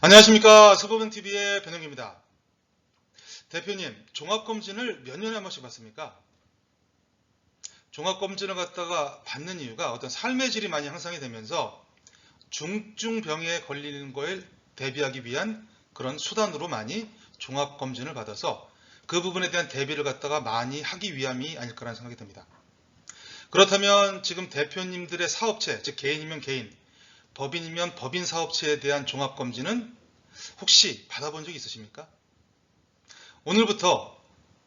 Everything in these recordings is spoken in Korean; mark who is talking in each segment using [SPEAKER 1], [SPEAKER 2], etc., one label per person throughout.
[SPEAKER 1] 안녕하십니까. 서법은TV의 변형입니다. 대표님, 종합검진을 몇 년에 한 번씩 받습니까? 종합검진을 갖다가 받는 이유가 어떤 삶의 질이 많이 향상이 되면서 중증병에 걸리는 거에 대비하기 위한 그런 수단으로 많이 종합검진을 받아서 그 부분에 대한 대비를 갖다가 많이 하기 위함이 아닐까라는 생각이 듭니다. 그렇다면 지금 대표님들의 사업체, 즉 개인이면 개인, 법인이면 법인 사업체에 대한 종합검진은 혹시 받아본 적 있으십니까? 오늘부터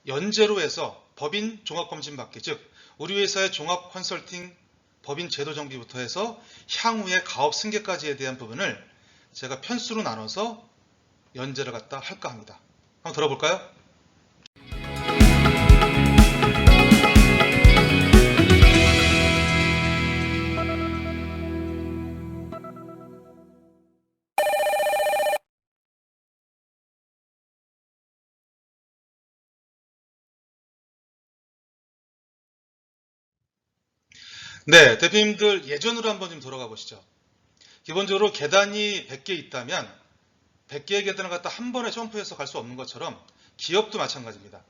[SPEAKER 1] 연재로 해서 법인 종합검진 받기, 즉 우리 회사의 종합 컨설팅 법인 제도 정비부터 해서 향후의 가업 승계까지에 대한 부분을 제가 편수로 나눠서 연재를 갖다 할까 합니다. 한번 들어볼까요? 네, 대표님들 예전으로 한번 좀 돌아가 보시죠. 기본적으로 계단이 100개 있다면 100개의 계단을 갖다 한 번에 점프해서 갈 수 없는 것처럼 기업도 마찬가지입니다.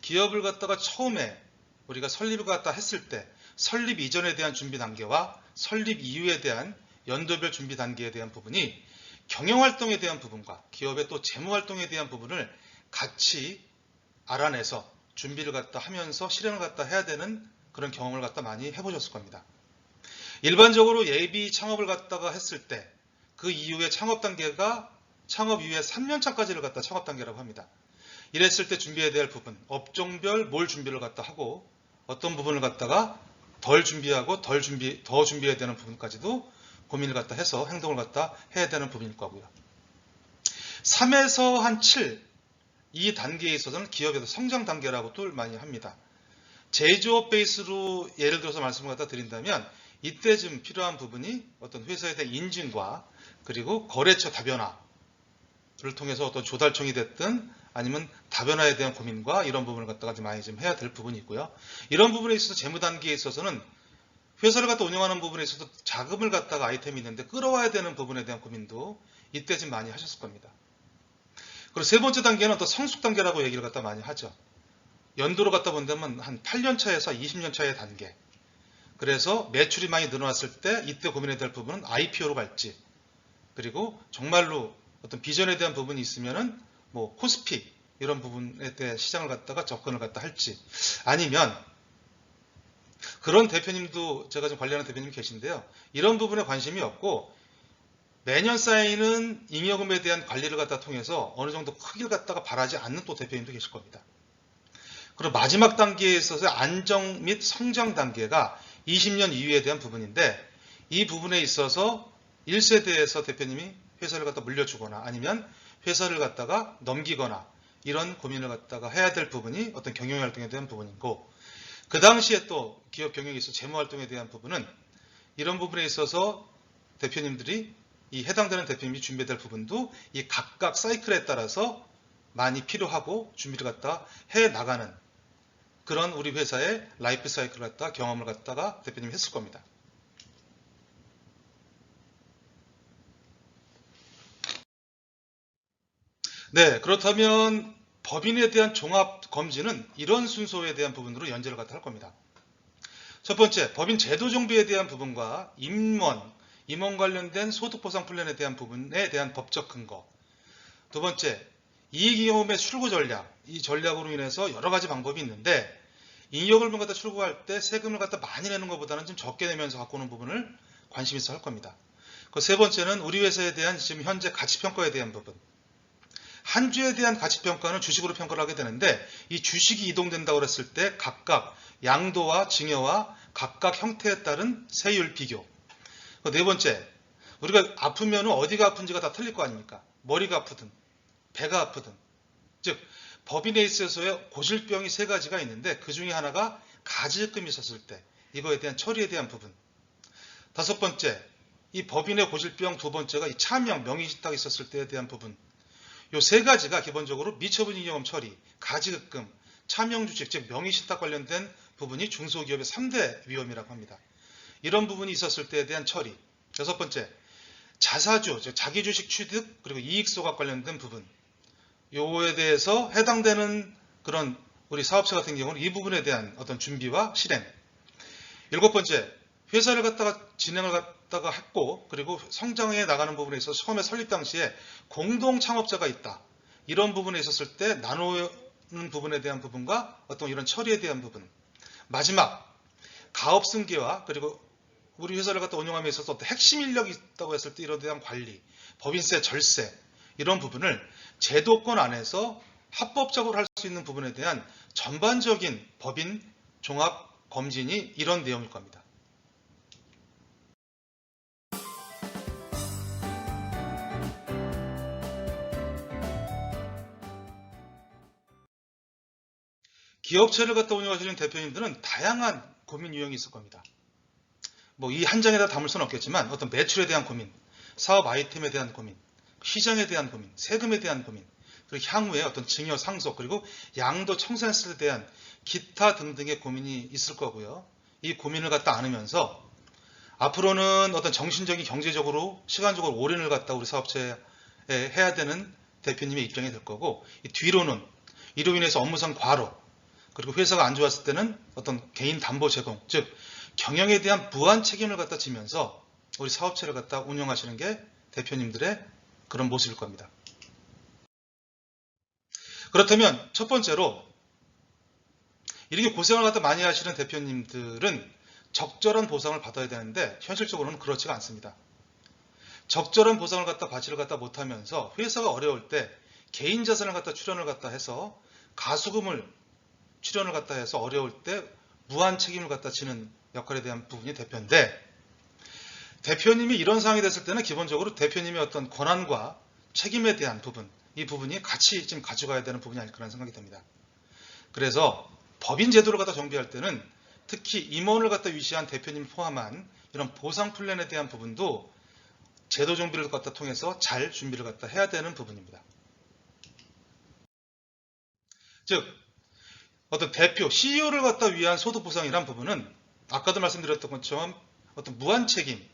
[SPEAKER 1] 기업을 갖다가 처음에 우리가 설립을 갖다 했을 때 설립 이전에 대한 준비 단계와 설립 이후에 대한 연도별 준비 단계에 대한 부분이 경영활동에 대한 부분과 기업의 또 재무활동에 대한 부분을 같이 알아내서 준비를 갖다 하면서 실행을 갖다 해야 되는 그런 경험을 갖다 많이 해보셨을 겁니다. 일반적으로 예비 창업을 갖다가 했을 때 그 이후에 창업 단계가 창업 이후에 3년차까지를 갖다 창업 단계라고 합니다. 이랬을 때 준비해야 될 부분, 업종별 뭘 준비를 갖다 하고 어떤 부분을 갖다가 덜 준비하고 덜 준비, 더 준비해야 되는 부분까지도 고민을 갖다 해서 행동을 갖다 해야 되는 부분일 거고요. 3에서 한 7, 이 단계에 있어서는 기업에서 성장 단계라고 또 많이 합니다. 제조업 베이스로 예를 들어서 말씀을 갖다 드린다면 이때쯤 필요한 부분이 어떤 회사에 대한 인증과 그리고 거래처 다변화를 통해서 어떤 조달청이 됐든 아니면 다변화에 대한 고민과 이런 부분을 갖다가 좀 많이 좀 해야 될 부분이 있고요. 이런 부분에 있어서 재무 단계에 있어서는 회사를 갖다 운영하는 부분에 있어서 자금을 갖다가 아이템이 있는데 끌어와야 되는 부분에 대한 고민도 이때 좀 많이 하셨을 겁니다. 그리고 세 번째 단계는 또 성숙 단계라고 얘기를 갖다 많이 하죠. 연도로 갖다 본다면 한 8년 차에서 20년 차의 단계. 그래서 매출이 많이 늘어났을 때 이때 고민해야 될 부분은 IPO로 갈지 그리고 정말로 어떤 비전에 대한 부분이 있으면은 뭐 코스피 이런 부분에 대해 시장을 갖다가 접근을 갖다 할지 아니면 그런 대표님도 제가 좀 관리하는 대표님이 계신데요. 이런 부분에 관심이 없고 매년 쌓이는 잉여금에 대한 관리를 갖다 통해서 어느 정도 크기를 갖다가 바라지 않는 또 대표님도 계실 겁니다. 그리고 마지막 단계에 있어서 안정 및 성장 단계가 20년 이후에 대한 부분인데 이 부분에 있어서 1세대에서 대표님이 회사를 갖다 물려주거나 아니면 회사를 갖다가 넘기거나 이런 고민을 갖다가 해야 될 부분이 어떤 경영 활동에 대한 부분이고 그 당시에 또 기업 경영에 있어 재무 활동에 대한 부분은 이런 부분에 있어서 대표님들이 이 해당되는 대표님이 준비해야 될 부분도 이 각각 사이클에 따라서 많이 필요하고 준비를 갖다 해 나가는 그런 우리 회사의 라이프 사이클을 갖다 경험을 갖다가 대표님이 했을 겁니다. 네, 그렇다면 법인에 대한 종합 검진은 이런 순서에 대한 부분으로 연재를 갖다 할 겁니다. 첫 번째, 법인 제도 정비에 대한 부분과 임원, 임원 관련된 소득 보상 플랜에 대한 부분에 대한 법적 근거. 두 번째, 이익이익의 출구 전략. 이 전략으로 인해서 여러 가지 방법이 있는데 잉여금을 갖다 출구할 때 세금을 갖다 많이 내는 것보다는 좀 적게 내면서 갖고 오는 부분을 관심 있어 할 겁니다. 그 세 번째는 우리 회사에 대한 지금 현재 가치평가에 대한 부분. 한 주에 대한 가치평가는 주식으로 평가를 하게 되는데 이 주식이 이동된다고 그랬을 때 각각 양도와 증여와 각각 형태에 따른 세율 비교. 그네 번째, 우리가 아프면 어디가 아픈지가 다 틀릴 거 아닙니까? 머리가 아프든 배가 아프든 즉 법인에 있어서의 고질병이 세 가지가 있는데 그 중에 하나가 가지금이 있었을 때 이거에 대한 처리에 대한 부분. 다섯 번째 이 법인의 고질병 두 번째가 이 차명 명의신탁이 있었을 때에 대한 부분. 요 세 가지가 기본적으로 미처분이익금 처리 가지금 차명 주식 즉 명의신탁 관련된 부분이 중소기업의 3대 위험이라고 합니다. 이런 부분이 있었을 때에 대한 처리. 여섯 번째 자사주, 즉 자기 주식 취득 그리고 이익 소각 관련된 부분 요거에 대해서 해당되는 그런 우리 사업체 같은 경우는 이 부분에 대한 어떤 준비와 실행. 일곱 번째, 회사를 갖다가 진행을 갖다가 했고 그리고 성장해 나가는 부분에 있어서 처음에 설립 당시에 공동 창업자가 있다. 이런 부분에 있었을 때 나누는 부분에 대한 부분과 어떤 이런 처리에 대한 부분. 마지막, 가업 승계와 그리고 우리 회사를 갖다 운영함에 있어서 어떤 핵심 인력이 있다고 했을 때 이런 데 대한 관리, 법인세, 절세 이런 부분을 제도권 안에서 합법적으로 할 수 있는 부분에 대한 전반적인 법인 종합 검진이 이런 내용일 겁니다. 기업체를 갖다 운영하시는 대표님들은 다양한 고민 유형이 있을 겁니다. 뭐 이 한 장에다 담을 수는 없겠지만 어떤 매출에 대한 고민, 사업 아이템에 대한 고민, 시장에 대한 고민, 세금에 대한 고민, 그리고 향후에 어떤 증여 상속, 그리고 양도 청산세에 대한 기타 등등의 고민이 있을 거고요. 이 고민을 갖다 안으면서 앞으로는 어떤 정신적인 경제적으로 시간적으로 올인을 갖다 우리 사업체에 해야 되는 대표님의 입장이 될 거고 이 뒤로는 이로 인해서 업무상 과로 그리고 회사가 안 좋았을 때는 어떤 개인 담보 제공 즉 경영에 대한 무한 책임을 갖다 지면서 우리 사업체를 갖다 운영하시는 게 대표님들의 그런 모습일 겁니다. 그렇다면 첫 번째로 이렇게 고생을 갖다 많이 하시는 대표님들은 적절한 보상을 받아야 되는데 현실적으로는 그렇지가 않습니다. 적절한 보상을 갖다 받지를 갖다 못하면서 회사가 어려울 때 개인 자산을 갖다 출연을 갖다 해서 가수금을 출연을 갖다 해서 어려울 때 무한 책임을 갖다 지는 역할에 대한 부분이 대표인데 대표님이 이런 상황이 됐을 때는 기본적으로 대표님의 어떤 권한과 책임에 대한 부분 이 부분이 같이 지금 가져가야 되는 부분이 아닐까라는 생각이 듭니다. 그래서 법인 제도를 갖다 정비할 때는 특히 임원을 갖다 위시한 대표님 포함한 이런 보상 플랜에 대한 부분도 제도 정비를 갖다 통해서 잘 준비를 갖다 해야 되는 부분입니다. 즉 어떤 대표, CEO를 갖다 위한 소득 보상이란 부분은 아까도 말씀드렸던 것처럼 어떤 무한 책임,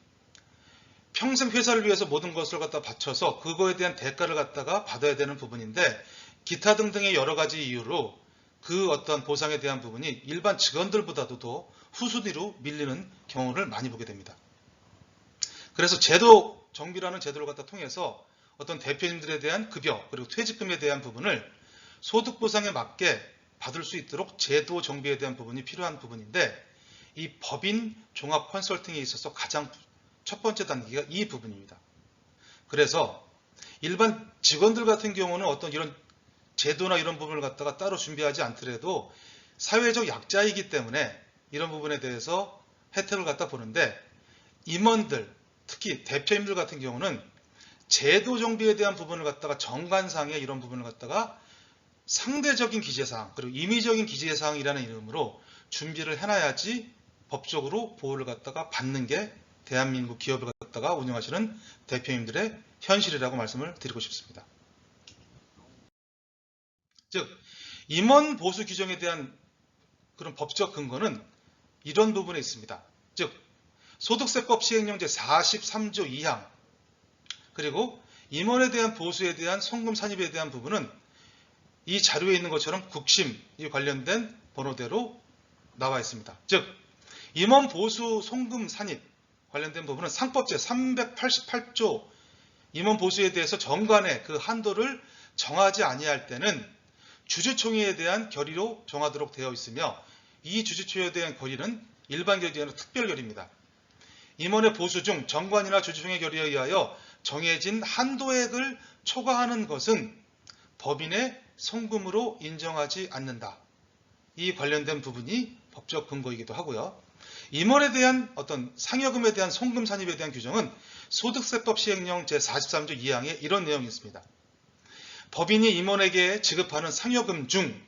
[SPEAKER 1] 평생 회사를 위해서 모든 것을 갖다 바쳐서 그거에 대한 대가를 갖다가 받아야 되는 부분인데 기타 등등의 여러 가지 이유로 그 어떤 보상에 대한 부분이 일반 직원들보다도 더 후순위로 밀리는 경우를 많이 보게 됩니다. 그래서 제도 정비라는 제도를 갖다 통해서 어떤 대표님들에 대한 급여 그리고 퇴직금에 대한 부분을 소득 보상에 맞게 받을 수 있도록 제도 정비에 대한 부분이 필요한 부분인데 이 법인 종합 컨설팅에 있어서 가장 첫 번째 단계가 이 부분입니다. 그래서 일반 직원들 같은 경우는 어떤 이런 제도나 이런 부분을 갖다가 따로 준비하지 않더라도 사회적 약자이기 때문에 이런 부분에 대해서 혜택을 갖다 보는데 임원들 특히 대표님들 같은 경우는 제도 정비에 대한 부분을 갖다가 정관상의 이런 부분을 갖다가 상대적인 기재사항 그리고 임의적인 기재사항이라는 이름으로 준비를 해놔야지 법적으로 보호를 갖다가 받는 게 대한민국 기업을 갖다가 운영하시는 대표님들의 현실이라고 말씀을 드리고 싶습니다. 즉 임원 보수 규정에 대한 그런 법적 근거는 이런 부분에 있습니다. 즉 소득세법 시행령 제 43조 2항 그리고 임원에 대한 보수에 대한 송금 산입에 대한 부분은 이 자료에 있는 것처럼 국심이 관련된 번호대로 나와 있습니다. 즉 임원 보수 송금 산입 관련된 부분은 상법제 388조 임원 보수에 대해서 정관의 그 한도를 정하지 아니할 때는 주주총회에 대한 결의로 정하도록 되어 있으며 이 주주총회에 대한 결의는 일반 아니라 특별 결의입니다. 임원의 보수 중 정관이나 주주총회 결의에 의하여 정해진 한도액을 초과하는 것은 법인의 성금으로 인정하지 않는다. 이 관련된 부분이 법적 근거이기도 하고요. 임원에 대한 어떤 상여금에 대한 송금 산입에 대한 규정은 소득세법 시행령 제43조 2항에 이런 내용이 있습니다. 법인이 임원에게 지급하는 상여금 중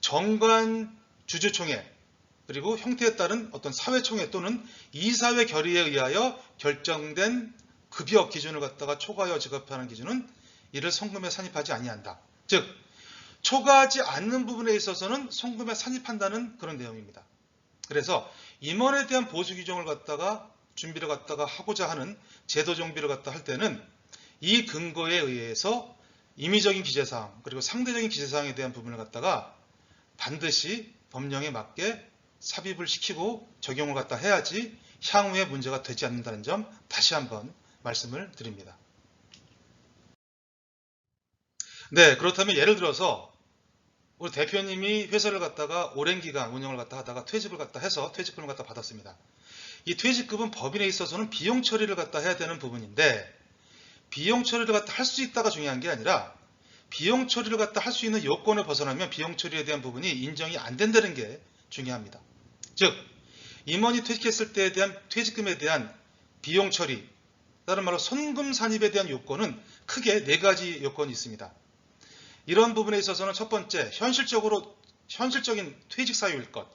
[SPEAKER 1] 정관 주주총회 그리고 형태에 따른 어떤 사회총회 또는 이사회 결의에 의하여 결정된 급여 기준을 갖다가 초과하여 지급하는 기준은 이를 성금에 산입하지 아니한다. 즉 초과하지 않는 부분에 있어서는 송금에 산입한다는 그런 내용입니다. 그래서 임원에 대한 보수 규정을 갖다가 준비를 갖다가 하고자 하는 제도 정비를 갖다 할 때는 이 근거에 의해서 임의적인 기재사항 그리고 상대적인 기재사항에 대한 부분을 갖다가 반드시 법령에 맞게 삽입을 시키고 적용을 갖다 해야지 향후에 문제가 되지 않는다는 점 다시 한번 말씀을 드립니다. 네, 그렇다면 예를 들어서 우리 대표님이 회사를 갖다가 오랜 기간 운영을 갖다 하다가 퇴직을 갖다 해서 퇴직금을 갖다 받았습니다. 이 퇴직금은 법인에 있어서는 비용 처리를 갖다 해야 되는 부분인데 비용 처리를 갖다 할 수 있다가 중요한 게 아니라 비용 처리를 갖다 할 수 있는 요건을 벗어나면 비용 처리에 대한 부분이 인정이 안 된다는 게 중요합니다. 즉 임원이 퇴직했을 때에 대한 퇴직금에 대한 비용 처리 다른 말로 손금 산입에 대한 요건은 크게 네 가지 요건이 있습니다. 이런 부분에 있어서는 첫 번째 현실적으로 현실적인 퇴직 사유일 것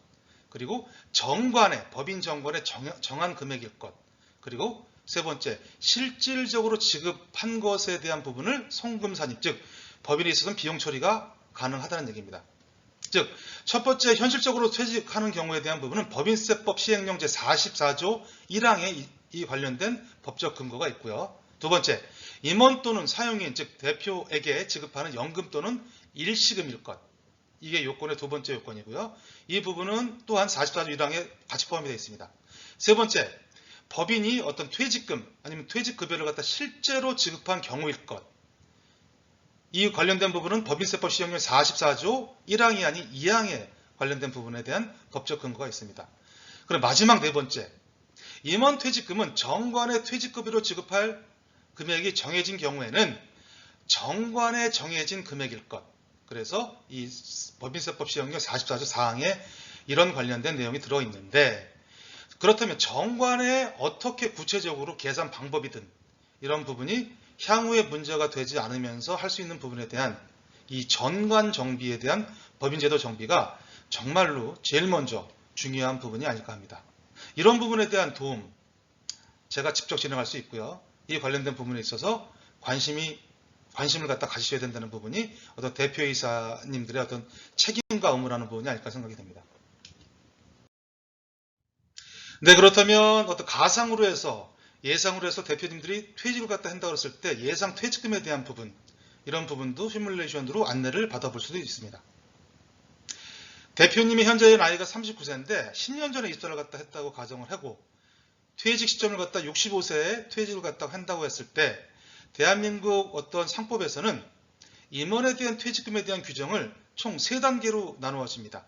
[SPEAKER 1] 그리고 정관의 법인 정관의 정, 정한 금액일 것 그리고 세 번째 실질적으로 지급한 것에 대한 부분을 송금 산입 즉 법인에 있어서는 비용 처리가 가능하다는 얘기입니다. 즉 첫 번째 현실적으로 퇴직하는 경우에 대한 부분은 법인세법 시행령 제44조 1항에 이, 이 관련된 법적 근거가 있고요. 두 번째 임원 또는 사용인 즉 대표에게 지급하는 연금 또는 일시금일 것. 이게 요건의 두 번째 요건이고요. 이 부분은 또한 44조 1항에 같이 포함이 되어 있습니다. 세 번째, 법인이 어떤 퇴직금 아니면 퇴직급여를 갖다 실제로 지급한 경우일 것. 이 관련된 부분은 법인세법 시행령 44조 1항이 아닌 2항에 관련된 부분에 대한 법적 근거가 있습니다. 그럼 마지막 네 번째, 임원 퇴직금은 정관의 퇴직급여로 지급할 금액이 정해진 경우에는 정관에 정해진 금액일 것. 그래서 이 법인세법 시행령 44조 4항에 이런 관련된 내용이 들어있는데 그렇다면 정관에 어떻게 구체적으로 계산 방법이든 이런 부분이 향후에 문제가 되지 않으면서 할 수 있는 부분에 대한 이 전관 정비에 대한 법인제도 정비가 정말로 제일 먼저 중요한 부분이 아닐까 합니다. 이런 부분에 대한 도움 제가 직접 진행할 수 있고요. 이 관련된 부분에 있어서 관심이 관심을 갖다 가지셔야 된다는 부분이 어떤 대표이사님들의 어떤 책임과 의무라는 부분이 아닐까 생각이 됩니다. 네, 그렇다면 어떤 가상으로 해서 예상으로 해서 대표님들이 퇴직을 갖다 한다고 했을 때 예상 퇴직금에 대한 부분 이런 부분도 시뮬레이션으로 안내를 받아볼 수도 있습니다. 대표님이 현재의 나이가 39세인데 10년 전에 입사를 갖다 했다고 가정을 하고 퇴직 시점을 갖다 65세에 퇴직을 갖다 한다고 했을 때 대한민국 어떤 상법에서는 임원에 대한 퇴직금에 대한 규정을 총 3단계로 나누어집니다.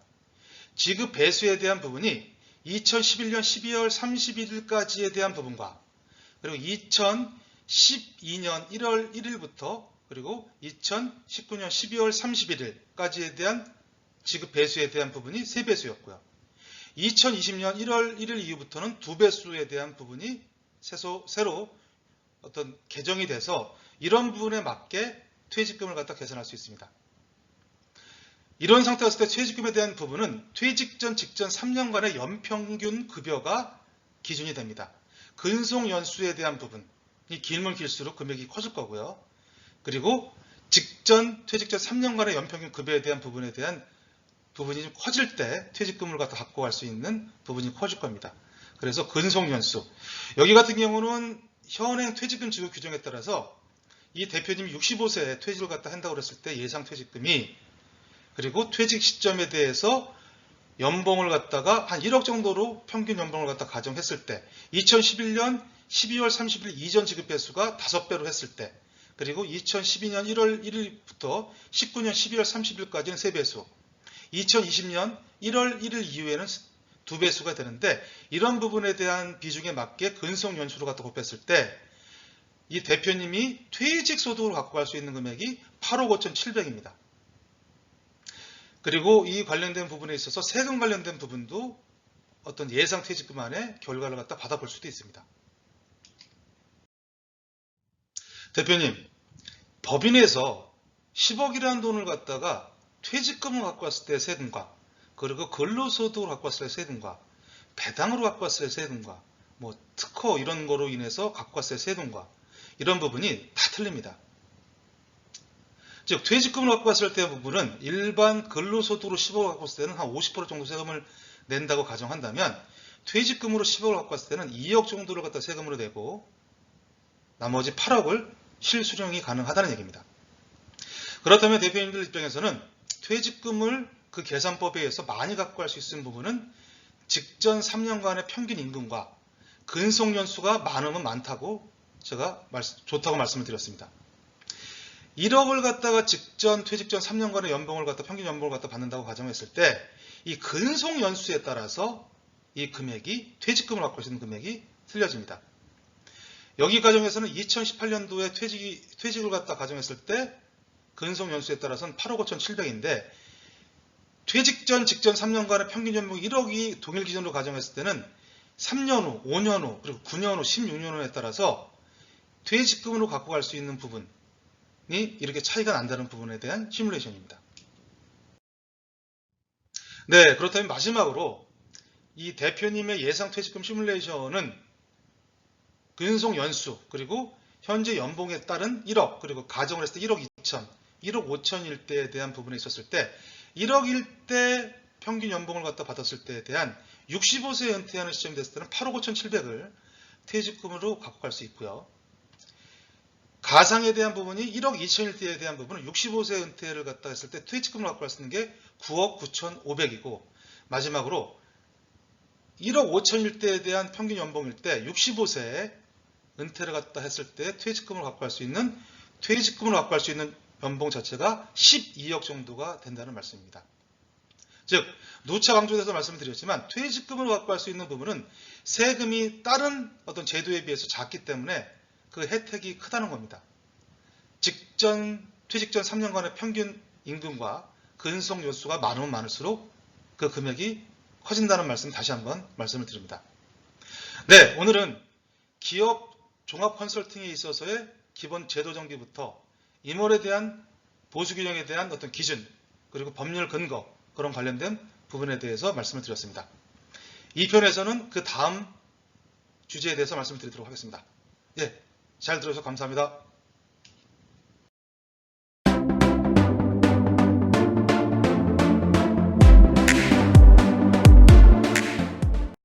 [SPEAKER 1] 지급 배수에 대한 부분이 2011년 12월 31일까지에 대한 부분과 그리고 2012년 1월 1일부터 그리고 2019년 12월 31일까지에 대한 지급 배수에 대한 부분이 3배수였고요. 2020년 1월 1일 이후부터는 2배수에 대한 부분이 새소, 새로 어떤 개정이 돼서 이런 부분에 맞게 퇴직금을 갖다 계산할 수 있습니다. 이런 상태였을 때 퇴직금에 대한 부분은 퇴직 전 직전 3년간의 연평균 급여가 기준이 됩니다. 근속 연수에 대한 부분이 길면 길수록 금액이 커질 거고요. 그리고 직전 퇴직 전 3년간의 연평균 급여에 대한 부분에 대한 부분이 좀 커질 때 퇴직금을 갖다 갖고 갈 수 있는 부분이 커질 겁니다. 그래서 근속 연수. 여기 같은 경우는 현행 퇴직금 지급 규정에 따라서 이 대표님이 65세에 퇴직을 갖다 한다고 그랬을 때 예상 퇴직금이 그리고 퇴직 시점에 대해서 연봉을 갖다가 한 1억 정도로 평균 연봉을 갖다 가정했을 때 2011년 12월 30일 이전 지급 배수가 5배로 했을 때 그리고 2012년 1월 1일부터 19년 12월 30일까지는 3배수 2020년 1월 1일 이후에는 2배수가 되는데 이런 부분에 대한 비중에 맞게 근속 연수로 갖다 곱했을 때 이 대표님이 퇴직 소득을 갖고 갈 수 있는 금액이 8억 5,700입니다. 그리고 이 관련된 부분에 있어서 세금 관련된 부분도 어떤 예상 퇴직금 안에 결과를 갖다 받아볼 수도 있습니다. 대표님, 법인에서 10억이라는 돈을 갖다가 퇴직금을 갖고 왔을 때 세금과 그리고 근로소득을 갖고 왔을 때 세금과 배당으로 갖고 왔을 때 세금과 뭐 특허 이런 거로 인해서 갖고 왔을 때 세금과 이런 부분이 다 틀립니다. 즉 퇴직금을 갖고 왔을 때 부분은 일반 근로소득으로 10억 갖고 왔을 때는 한 50% 정도 세금을 낸다고 가정한다면 퇴직금으로 10억을 갖고 왔을 때는 2억 정도를 갖다 세금으로 내고 나머지 8억을 실수령이 가능하다는 얘기입니다. 그렇다면 대표님들 입장에서는 퇴직금을 그 계산법에 의해서 많이 갖고 갈 수 있는 부분은 직전 3년간의 평균 임금과 근속 연수가 많으면 많다고 제가 말씀- 좋다고 말씀을 드렸습니다. 1억을 갖다가 직전 퇴직 전 3년간의 연봉을 갖다 평균 연봉을 갖다 받는다고 가정했을 때 이 근속 연수에 따라서 이 금액이 퇴직금을 갖고 있는 금액이 틀려집니다. 여기 가정에서는 2018년도에 퇴직이, 퇴직을 갖다 가정했을 때 근속 연수에 따라서는 8억 5,700인데 퇴직 전 직전 3년간의 평균 연봉 1억이 동일 기준으로 가정했을 때는 3년 후, 5년 후, 그리고 9년 후, 16년 후에 따라서 퇴직금으로 갖고 갈 수 있는 부분이 이렇게 차이가 난다는 부분에 대한 시뮬레이션입니다. 네, 그렇다면 마지막으로 이 대표님의 예상 퇴직금 시뮬레이션은 근속 연수 그리고 현재 연봉에 따른 1억 그리고 가정을 했을 때 1억 2천, 1억 5천일 때에 대한 부분에 있었을 때 1억일 때 평균 연봉을 갖다 받았을 때에 대한 65세 은퇴하는 시점이 됐을 때는 8억 5천 7백을 퇴직금으로 갖고 갈 수 있고요. 가상에 대한 부분이 1억 2천일 때에 대한 부분은 65세 은퇴를 갖다 했을 때 퇴직금을 갖고 갈 수 있는 게 9억 9천 5백이고 마지막으로 1억 5천일 때에 대한 평균 연봉일 때 65세에 은퇴를 갖다 했을 때 퇴직금을 갖고 갈 수 있는 퇴직금을 갖고 갈 수 있는 연봉 자체가 12억 정도가 된다는 말씀입니다. 즉 누차 강조돼서 말씀을 드렸지만 퇴직금을 갈수 있는 부분은 세금이 다른 어떤 제도에 비해서 작기 때문에 그 혜택이 크다는 겁니다. 직전 퇴직 전 3년간의 평균 임금과 근속 요수가 많으면 많을수록 그 금액이 커진다는 말씀 다시 한번 말씀을 드립니다. 네, 오늘은 기업 종합 컨설팅에 있어서의 기본 제도 정비부터 임월에 대한 보수 규정에 대한 어떤 기준 그리고 법률 근거 그런 관련된 부분에 대해서 말씀을 드렸습니다. 이 편에서는 그 다음 주제에 대해서 말씀을 드리도록 하겠습니다. 예, 잘 들어주셔서 감사합니다.